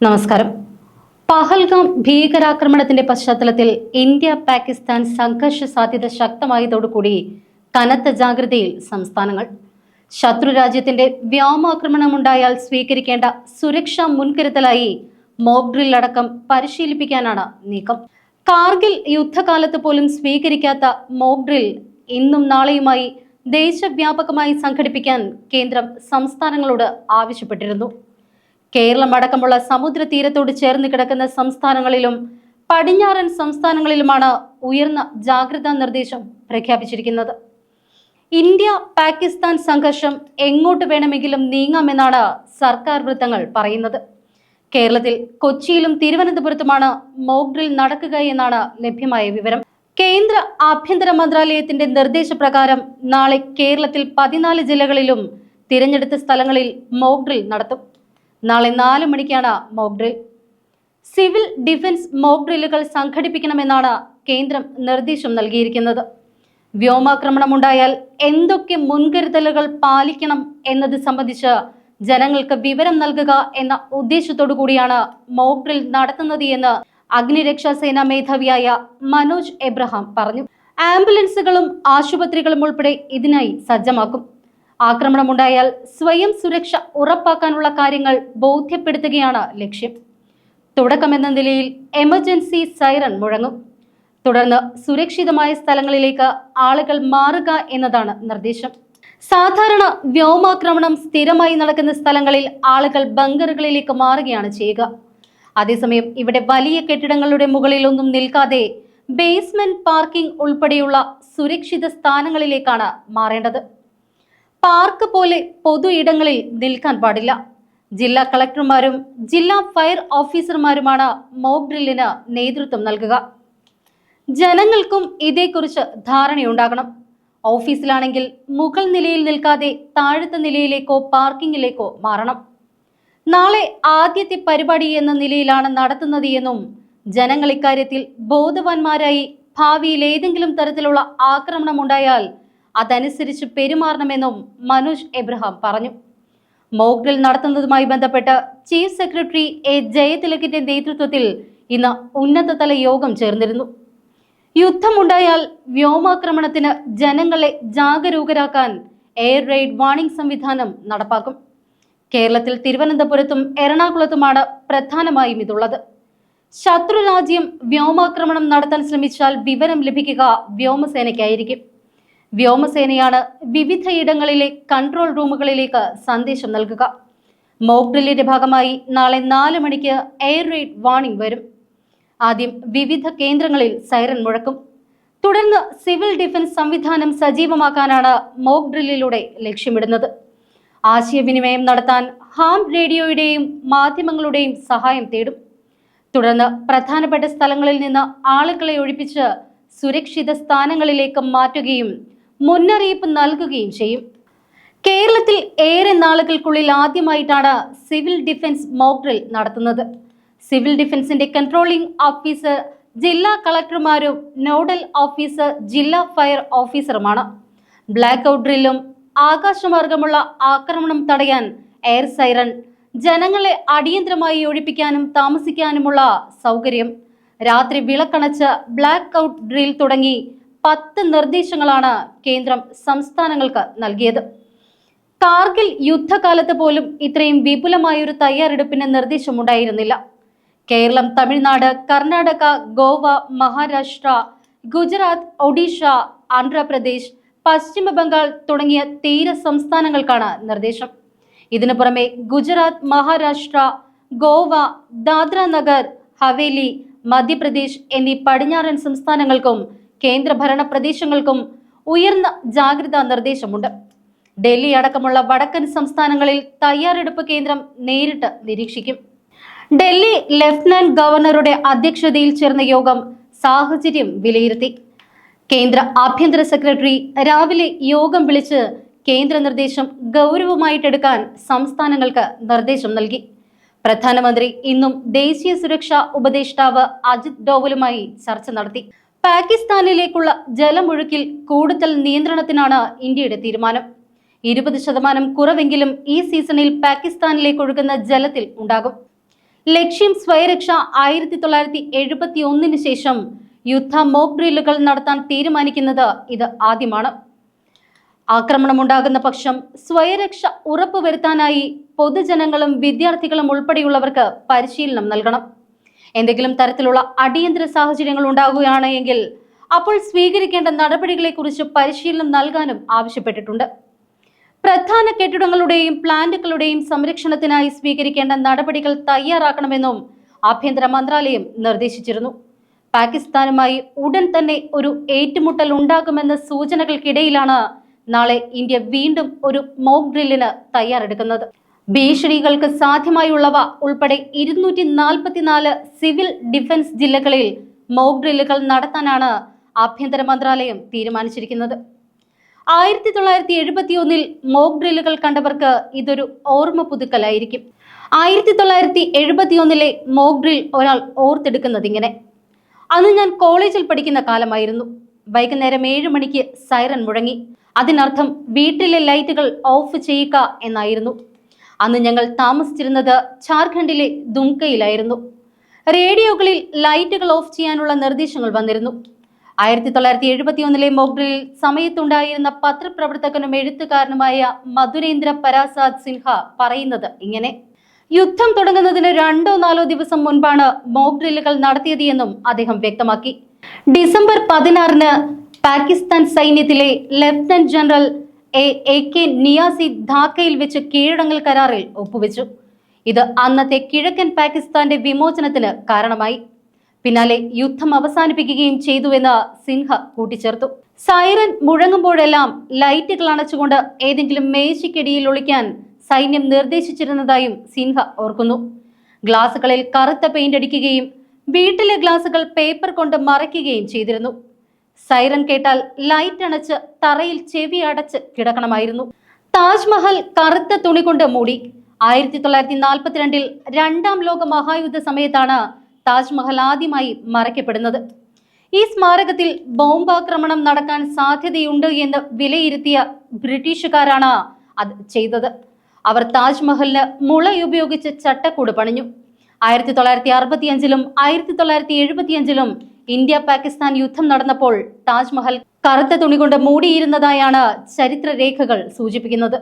നമസ്കാരം. പഹൽഗാം ഭീകരാക്രമണത്തിന്റെ പശ്ചാത്തലത്തിൽ ഇന്ത്യ പാകിസ്ഥാൻ സംഘർഷ സാധ്യത ശക്തമായതോടുകൂടി കനത്ത ജാഗ്രതയിൽ സംസ്ഥാനങ്ങൾ. ശത്രു രാജ്യത്തിന്റെ വ്യോമാക്രമണമുണ്ടായാൽ സ്വീകരിക്കേണ്ട സുരക്ഷാ മുൻകരുതലായി മോക്ഡ്രിൽ അടക്കം പരിശീലിപ്പിക്കാനാണ് നീക്കം. കാർഗിൽ യുദ്ധകാലത്ത് പോലും സ്വീകരിക്കാത്ത മോക്ഡ്രിൽ ഇന്നും നാളെയുമായി ദേശവ്യാപകമായി സംഘടിപ്പിക്കാൻ കേന്ദ്രം സംസ്ഥാനങ്ങളോട് ആവശ്യപ്പെട്ടിരുന്നു. കേരളം അടക്കമുള്ള സമുദ്ര തീരത്തോട് ചേർന്ന് കിടക്കുന്ന സംസ്ഥാനങ്ങളിലും പടിഞ്ഞാറൻ സംസ്ഥാനങ്ങളിലുമാണ് ഉയർന്ന ജാഗ്രതാ നിർദ്ദേശം പ്രഖ്യാപിച്ചിരിക്കുന്നത്. ഇന്ത്യ പാകിസ്ഥാൻ സംഘർഷം എങ്ങോട്ട് വേണമെങ്കിലും നീങ്ങാമെന്നാണ് സർക്കാർ വൃത്തങ്ങൾ പറയുന്നത്. കേരളത്തിൽ കൊച്ചിയിലും തിരുവനന്തപുരത്തുമാണ് മോക്ഡ്രിൽ നടക്കുക എന്നാണ് ലഭ്യമായ വിവരം. കേന്ദ്ര ആഭ്യന്തര മന്ത്രാലയത്തിന്റെ നിർദ്ദേശപ്രകാരം നാളെ കേരളത്തിൽ പതിനാല് ജില്ലകളിലും തിരഞ്ഞെടുത്ത സ്ഥലങ്ങളിൽ മോക്ഡ്രിൽ നടത്തും. നാളെ നാല് മണിക്കാണ് mock drill civil defence mock ഡ്രില്ലുകൾ സംഘടിപ്പിക്കണമെന്നാണ് കേന്ദ്രം നിർദ്ദേശം നൽകിയിരിക്കുന്നത്. വ്യോമാക്രമണം ഉണ്ടായാൽ എന്തൊക്കെ മുൻകരുതലുകൾ പാലിക്കണം എന്നത് സംബന്ധിച്ച് ജനങ്ങൾക്ക് വിവരം നൽകുക എന്ന ഉദ്ദേശത്തോടു കൂടിയാണ് മോക്ക് ഡ്രിൽ നടത്തുന്നത് എന്ന് അഗ്നിരക്ഷാ സേനാ മേധാവിയായ മനോജ് എബ്രഹാം പറഞ്ഞു. ആംബുലൻസുകളും ആശുപത്രികളും ഉൾപ്പെടെ ഇതിനായി സജ്ജമാക്കും. ആക്രമണമുണ്ടായാൽ സ്വയം സുരക്ഷ ഉറപ്പാക്കാനുള്ള കാര്യങ്ങൾ ബോധ്യപ്പെടുത്തുകയാണ് ലക്ഷ്യം. തുടക്കമെന്ന നിലയിൽ എമർജൻസി സൈറൺ മുഴങ്ങും. തുടർന്ന് സുരക്ഷിതമായ സ്ഥലങ്ങളിലേക്ക് ആളുകൾ മാറുക എന്നതാണ് നിർദ്ദേശം. സാധാരണ വ്യോമാക്രമണം സ്ഥിരമായി നടക്കുന്ന സ്ഥലങ്ങളിൽ ആളുകൾ ബങ്കറുകളിലേക്ക് മാറുകയാണ് ചെയ്യുക. അതേസമയം ഇവിടെ വലിയ കെട്ടിടങ്ങളുടെ മുകളിലൊന്നും നിൽക്കാതെ ബേസ്മെന്റ് പാർക്കിംഗ് ഉൾപ്പെടെയുള്ള സുരക്ഷിത സ്ഥാനങ്ങളിലേക്കാണ് മാറേണ്ടത്. പാർക്ക് പോലെ പൊതു ഇടങ്ങളിൽ നിൽക്കാൻ പാടില്ല. ജില്ലാ കളക്ടർമാരും ജില്ലാ ഫയർ ഓഫീസർമാരുമാണ് മോക്ക് ഡ്രില്ലിന് നേതൃത്വം നൽകുക. ജനങ്ങൾക്കും ഇതേക്കുറിച്ച് ധാരണയുണ്ടാകണം. ഓഫീസിലാണെങ്കിൽ മുകൾ നിലയിൽ നിൽക്കാതെ താഴത്തെ നിലയിലേക്കോ പാർക്കിങ്ങിലേക്കോ മാറണം. നാളെ ആദ്യത്തെ പരിപാടി എന്ന നിലയിലാണ് നടത്തുന്നത് എന്നും ജനങ്ങൾ ഇക്കാര്യത്തിൽ ബോധവാന്മാരായി ഭാവിയിൽ ഏതെങ്കിലും തരത്തിലുള്ള ആക്രമണം ഉണ്ടായാൽ അതനുസരിച്ച് പെരുമാറണമെന്നും മനോജ് എബ്രഹാം പറഞ്ഞു. മോക്ക് നടത്തുന്നതുമായി ബന്ധപ്പെട്ട് ചീഫ് സെക്രട്ടറി എ ജയതിലകിന്റെ നേതൃത്വത്തിൽ ഇന്ന് ഉന്നതതല യോഗം ചേർന്നിരുന്നു. യുദ്ധമുണ്ടായാൽ വ്യോമാക്രമണത്തിന് ജനങ്ങളെ ജാഗരൂകരാക്കാൻ എയർ റെയ്ഡ് വാണിംഗ് സംവിധാനം നടപ്പാക്കും. കേരളത്തിൽ തിരുവനന്തപുരത്തും എറണാകുളത്തുമാണ് പ്രധാനമായും ഇതുള്ളത്. ശത്രു രാജ്യം വ്യോമാക്രമണം നടത്താൻ ശ്രമിച്ചാൽ വിവരം ലഭിക്കുക വ്യോമസേനയ്ക്കായിരിക്കും. വ്യോമസേനയാണ് വിവിധയിടങ്ങളിലെ കൺട്രോൾ റൂമുകളിലേക്ക് സന്ദേശം നൽകുക. മോക്ക് ഡ്രില്ലിന്റെ ഭാഗമായി നാളെ നാല് മണിക്ക് എയർ റെയ്ഡ് വാണിംഗ് വരും. ആദ്യം വിവിധ കേന്ദ്രങ്ങളിൽ സൈറൻ മുഴക്കും. തുടർന്ന് സിവിൽ ഡിഫൻസ് സംവിധാനം സജീവമാക്കാനാണ് മോക്ക് ഡ്രില്ലിലൂടെ ലക്ഷ്യമിടുന്നത്. ആശയവിനിമയം നടത്താൻ ഹാം റേഡിയോയുടെയും മാധ്യമങ്ങളുടെയും സഹായം തേടും. തുടർന്ന് പ്രധാനപ്പെട്ട സ്ഥലങ്ങളിൽ നിന്ന് ആളുകളെ ഒഴിപ്പിച്ച് സുരക്ഷിത സ്ഥാനങ്ങളിലേക്ക് മാറ്റുകയും മുന്നറിയിപ്പ് നൽകുകയും ചെയ്യും. കേരളത്തിൽ ഏറെ നാളുകൾക്കുള്ളിൽ ആദ്യമായിട്ടാണ് സിവിൽ ഡിഫൻസ് മോക്ക് ഡ്രിൽ നടത്തുന്നത്. സിവിൽ ഡിഫൻസിന്റെ കൺട്രോളിംഗ് ഓഫീസർ ജില്ലാ കളക്ടർമാരും നോഡൽ ഓഫീസർ ജില്ലാ ഫയർ ഓഫീസറുമാണ്. ബ്ലാക്ക് ഔട്ട് ഡ്രില്ലും ആകാശമാർഗമുള്ള ആക്രമണം തടയാൻ എയർ സൈറൺ ജനങ്ങളെ അടിയന്തരമായി ഒഴിപ്പിക്കാനും താമസിക്കാനുമുള്ള സൗകര്യം. രാത്രി വിളക്കണച്ച് ബ്ലാക്ക് ഔട്ട് ഡ്രിൽ തുടങ്ങി പത്ത് നിർദ്ദേശങ്ങളാണ് കേന്ദ്രം സംസ്ഥാനങ്ങൾക്ക് നൽകിയത്. കാർഗിൽ യുദ്ധകാലത്ത് പോലും ഇത്രയും വിപുലമായൊരു തയ്യാറെടുപ്പിന് നിർദ്ദേശമുണ്ടായിരുന്നില്ല. കേരളം തമിഴ്നാട് കർണാടക ഗോവ മഹാരാഷ്ട്ര ഗുജറാത്ത് ഒഡീഷ ആന്ധ്രാപ്രദേശ് പശ്ചിമ ബംഗാൾ തുടങ്ങിയ തീര സംസ്ഥാനങ്ങൾക്കാണ് നിർദ്ദേശം. ഇതിനു പുറമെ ഗുജറാത്ത് മഹാരാഷ്ട്ര ഗോവ ദാദ്ര നഗർ ഹവേലി മധ്യപ്രദേശ് എന്നീ പടിഞ്ഞാറൻ സംസ്ഥാനങ്ങൾക്കും കേന്ദ്രഭരണ പ്രദേശങ്ങൾക്കും ഉയർന്ന ജാഗ്രതാ നിർദ്ദേശമുണ്ട്. ഡൽഹി അടക്കമുള്ള വടക്കൻ സംസ്ഥാനങ്ങളിൽ തയ്യാറെടുപ്പ് കേന്ദ്രം നേരിട്ട് നിരീക്ഷിക്കും. ഡൽഹി ലഫ്റ്റനന്റ് ഗവർണറുടെ അധ്യക്ഷതയിൽ ചേർന്ന യോഗം സാഹചര്യം വിലയിരുത്തി. കേന്ദ്ര ആഭ്യന്തര സെക്രട്ടറി രാവിലെ യോഗം വിളിച്ച് കേന്ദ്ര നിർദ്ദേശം ഗൗരവമായിട്ടെടുക്കാൻ സംസ്ഥാനങ്ങൾക്ക് നിർദ്ദേശം നൽകി. പ്രധാനമന്ത്രി ഇന്നും ദേശീയ സുരക്ഷാ ഉപദേഷ്ടാവ് അജിത് ഡോവലുമായി ചർച്ച നടത്തി. പാകിസ്ഥാനിലേക്കുള്ള ജലമൊഴുക്കിൽ കൂടുതൽ നിയന്ത്രണത്തിനാണ് ഇന്ത്യയുടെ തീരുമാനം. ഇരുപത് ശതമാനം കുറവെങ്കിലും ഈ സീസണിൽ പാകിസ്ഥാനിലേക്ക് ഒഴുകുന്ന ജലത്തിൽ ഉണ്ടാകും. ലക്ഷ്യം സ്വയരക്ഷ ആയിരത്തി തൊള്ളായിരത്തി എഴുപത്തി ഒന്നിന് ശേഷം യുദ്ധ മോക്ക് ഡ്രില്ലുകൾ നടത്താൻ തീരുമാനിക്കുന്നത് ഇത് ആദ്യമാണ്. ആക്രമണമുണ്ടാകുന്ന പക്ഷം സ്വയരക്ഷ ഉറപ്പുവരുത്താനായി പൊതുജനങ്ങളും വിദ്യാർത്ഥികളും ഉൾപ്പെടെയുള്ളവർക്ക് പരിശീലനം നൽകണം. എന്തെങ്കിലും തരത്തിലുള്ള അടിയന്തര സാഹചര്യങ്ങൾ ഉണ്ടാകുകയാണ് എങ്കിൽ അപ്പോൾ സ്വീകരിക്കേണ്ട നടപടികളെക്കുറിച്ച് പരിശീലനം നൽകാനും ആവശ്യപ്പെട്ടിട്ടുണ്ട്. പ്രധാന കെട്ടിടങ്ങളുടെയും പ്ലാന്റുകളുടെയും സംരക്ഷണത്തിനായി സ്വീകരിക്കേണ്ട നടപടികൾ തയ്യാറാക്കണമെന്നും ആഭ്യന്തര മന്ത്രാലയം നിർദ്ദേശിച്ചിരുന്നു. പാകിസ്ഥാനുമായി ഉടൻ തന്നെ ഒരു ഏറ്റുമുട്ടൽ ഉണ്ടാകുമെന്ന സൂചനകൾക്കിടയിലാണ് നാളെ ഇന്ത്യ വീണ്ടും ഒരു മോക്ക് ഡ്രില്ലിന് തയ്യാറെടുക്കുന്നത്. ഭീഷണികൾക്ക് സാധ്യമായുള്ളവ ഉൾപ്പെടെ ഇരുന്നൂറ്റി നാൽപ്പത്തിനാല് സിവിൽ ഡിഫൻസ് ജില്ലകളിൽ മോക് ഡ്രില്ലുകൾ നടത്താനാണ് ആഭ്യന്തര മന്ത്രാലയം തീരുമാനിച്ചിരിക്കുന്നത്. ആയിരത്തി തൊള്ളായിരത്തി എഴുപത്തി ഒന്നിൽ മോക്ക് ഡ്രില്ലുകൾ കണ്ടവർക്ക് ഇതൊരു ഓർമ്മ പുതുക്കലായിരിക്കും. ആയിരത്തി തൊള്ളായിരത്തി എഴുപത്തി ഒന്നിലെ മോക്ക് ഡ്രിൽ ഒരാൾ ഓർത്തെടുക്കുന്നത് ഇങ്ങനെ. അന്ന് ഞാൻ കോളേജിൽ പഠിക്കുന്ന കാലമായിരുന്നു. വൈകുന്നേരം ഏഴ് മണിക്ക് സൈറൻ മുഴങ്ങി. അതിനർത്ഥം വീട്ടിലെ ലൈറ്റുകൾ ഓഫ് ചെയ്യുക എന്നായിരുന്നു. അന്ന് ഞങ്ങൾ താമസിച്ചിരുന്നത് ഝാർഖണ്ഡിലെ ദുംകയിലായിരുന്നു. റേഡിയോകളിൽ ലൈറ്റുകൾ ഓഫ് ചെയ്യാനുള്ള നിർദ്ദേശങ്ങൾ വന്നിരുന്നു. ആയിരത്തി തൊള്ളായിരത്തി എഴുപത്തി ഒന്നിലെ മോഗ്രിൽ സമയത്തുണ്ടായിരുന്ന പത്രപ്രവർത്തകനും എഴുത്തുകാരനുമായ മധുരേന്ദ്ര പരാസാദ് സിൻഹ പറയുന്നത് ഇങ്ങനെ. യുദ്ധം തുടങ്ങുന്നതിന് രണ്ടോ നാലോ ദിവസം മുൻപാണ് മോക് ഡ്രില്ലുകൾ നടത്തിയത് എന്നും അദ്ദേഹം വ്യക്തമാക്കി. ഡിസംബർ പതിനാറിന് പാകിസ്ഥാൻ സൈന്യത്തിലെ lieutenant general A K Niazi ധാക്കയിൽ വെച്ച് കീഴടങ്ങൽ കരാറിൽ ഒപ്പുവെച്ചു. ഇത് അന്നത്തെ കിഴക്കൻ പാകിസ്ഥാന്റെ വിമോചനത്തിന് കാരണമായി. പിന്നാലെ യുദ്ധം അവസാനിപ്പിക്കുകയും ചെയ്തുവെന്ന് സിൻഹ കൂട്ടിച്ചേർത്തു. സൈറൻ മുഴങ്ങുമ്പോഴെല്ലാം ലൈറ്റുകൾ അണച്ചുകൊണ്ട് ഏതെങ്കിലും മേശയ്ക്കടിയിൽ ഒളിക്കാൻ സൈന്യം നിർദ്ദേശിച്ചിരുന്നതായും സിൻഹ ഓർക്കുന്നു. ഗ്ലാസുകളിൽ കറുത്ത പെയിന്റ് അടിക്കുകയും വീട്ടിലെ ഗ്ലാസുകൾ പേപ്പർ കൊണ്ട് മറയ്ക്കുകയും ചെയ്തിരുന്നു. സൈറൻ കേട്ടാൽ ലൈറ്റ് അണച്ച് തറയിൽ ചെവി അടച്ച് കിടക്കണമായിരുന്നു. താജ്മഹൽ കറുത്ത തുണി കൊണ്ട് മൂടി. ആയിരത്തി തൊള്ളായിരത്തി നാൽപ്പത്തിരണ്ടിൽ രണ്ടാം ലോക മഹായുദ്ധ സമയത്താണ് താജ്മഹൽ ആദ്യമായി മറയ്ക്കപ്പെടുന്നത്. ഈ സ്മാരകത്തിൽ ബോംബാക്രമണം നടക്കാൻ സാധ്യതയുണ്ട് എന്ന് വിലയിരുത്തിയ ബ്രിട്ടീഷുകാരാണ് അത് ചെയ്തത്. അവർ താജ്മഹലിന് മുളയുപയോഗിച്ച് ചട്ടക്കൂട് പണിഞ്ഞു. ആയിരത്തി തൊള്ളായിരത്തി അറുപത്തിയഞ്ചിലും ആയിരത്തി തൊള്ളായിരത്തി എഴുപത്തിയഞ്ചിലും ഇന്ത്യ പാകിസ്ഥാൻ യുദ്ധം നടന്നപ്പോൾ താജ്മഹൽ കറുത്ത തുണി കൊണ്ട് മൂടിയിരുന്നതായാണ് ചരിത്രരേഖകൾ സൂചിപ്പിക്കുന്നത്.